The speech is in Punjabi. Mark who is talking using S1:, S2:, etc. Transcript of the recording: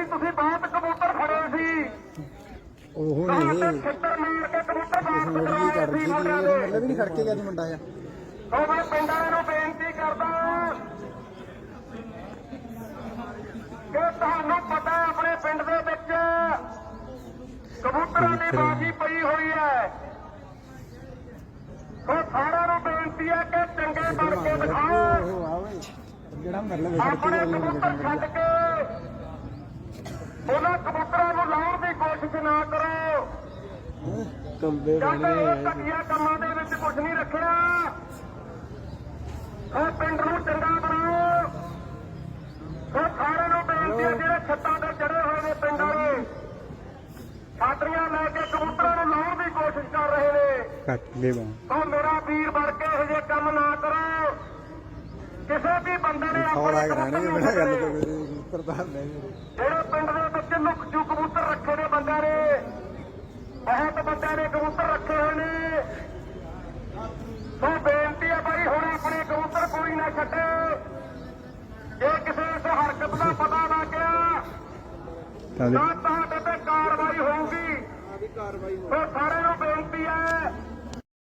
S1: ਸੀ ਤੁਸੀਂ ਬਹੁਤ ਕਬੂਤਰ ਫੜੇ ਸੀ।
S2: ਉਹ ਨਹੀਂ
S1: ਛਿੱਤਰ ਮਾਰ ਕੇ ਕਬੂਤਰ ਵਾਪਸ
S2: ਹੋਰ ਵੀ
S1: ਕਰਾਏ
S2: ਕਰ
S1: ਸੀ
S2: ਰਹੀ ਮਤਲਬ ਵੀ ਨਹੀਂ ਖੜਕੇ ਗਿਆ ਸੀ ਮੁੰਡਾ ਆ
S1: ਸੋ ਮੈਂ ਪਿੰਡ ਨੂੰ ਬੇਨਤੀ ਕਰਦਾ ਕਿ ਤੁਹਾਨੂੰ ਪਤਾ ਹੈ ਆਪਣੇ ਪਿੰਡ ਦੇ ਵਿੱਚ ਕਬੂਤਰਾਂ ਦੀ ਬਾਜੀ ਪਈ ਹੋਈ ਹੈ। ਸੋ ਸਾਰਿਆਂ ਨੂੰ ਬੇਨਤੀ ਹੈ ਕਿ ਚੰਗੇ ਬਣ ਕੇ ਦਿਖਾਓ।
S2: ਉਹ
S1: ਆਪਣੇ ਕਬੂਤਰ ਛੱਡ ਕੇ ਉਹਨਾਂ ਕਬੂਤਰਾਂ ਨੂੰ ਲਾਉਣ ਦੀ ਕੋਸ਼ਿਸ਼ ਨਾ ਕਰੋ।
S2: ਕੰਬੇ
S1: ਜਦ ਇਹ ਘਟੀਆ ਕੰਮਾਂ ਦੇ ਵਿੱਚ ਕੁਝ ਨਹੀਂ ਰੱਖਿਆ ਉਹ ਪਿੰਡ ਨੂੰ ਚੰਗਾ ਬਣਾਓ। ਉਹ ਸਾਰਿਆਂ ਨੂੰ ਬੇਨਤੀ ਹੈ ਜਿਹੜੇ ਛੱਤਾਂ ਤੇ ਚੜੇ ਹੋਏ ਨੇ ਪਿੰਡ ਵਾਲੇ ਛਾਤਰੀਆਂ ਲੈ ਕੇ ਕਬੂਤਰਾਂ ਨੂੰ ਲਾਉਣ ਦੀ ਕੋਸ਼ਿਸ਼ ਕਰ ਰਹੇ ਨੇ।
S2: ਕੱਟ ਲੈ ਬਾ
S1: ਉਹ ਮੇਰਾ ਵੀਰ ਬਣ ਕੇ ਇਹੋ ਜਿਹੇ ਕੰਮ ਨਾ ਕਰੋ। ਕਿਸੇ ਵੀ ਬੰਦੇ ਨੇ ਆਪਣੇ ਕਬੂਤਰ
S2: ਨੇ
S1: ਜਿਹੜੇ ਪਿੰਡ ਦੇ ਵਿੱਚ ਲੁੱਕ ਚੁੱਕ ਕਬੂਤਰ ਰੱਖੇ ਨੇ ਬੰਦਿਆਂ ਨੇ। ਬਹੁਤ ਬੰਦਿਆਂ ਨੇ ਕਬੂਤਰ ਰੱਖੇ ਹੋਏ ਨੇ। ਸੋ ਬੇਨਤੀ ਹੈ ਭਾਈ ਹੁਣ ਆਪਣੇ ਕਬੂਤਰ ਕੋਈ ਨਾ ਛੱਡੇ। ਜੇ ਕਿਸੇ ਇਸ ਹਰਕਤ ਦਾ ਪਤਾ ਲੱਗ ਗਿਆ ਤਾਂ ਤੁਹਾਡੇ ਤੇ ਕਾਰਵਾਈ ਹੋਊਗੀ। ਸੋ ਸਾਰਿਆਂ ਨੂੰ ਬੇਨਤੀ ਹੈ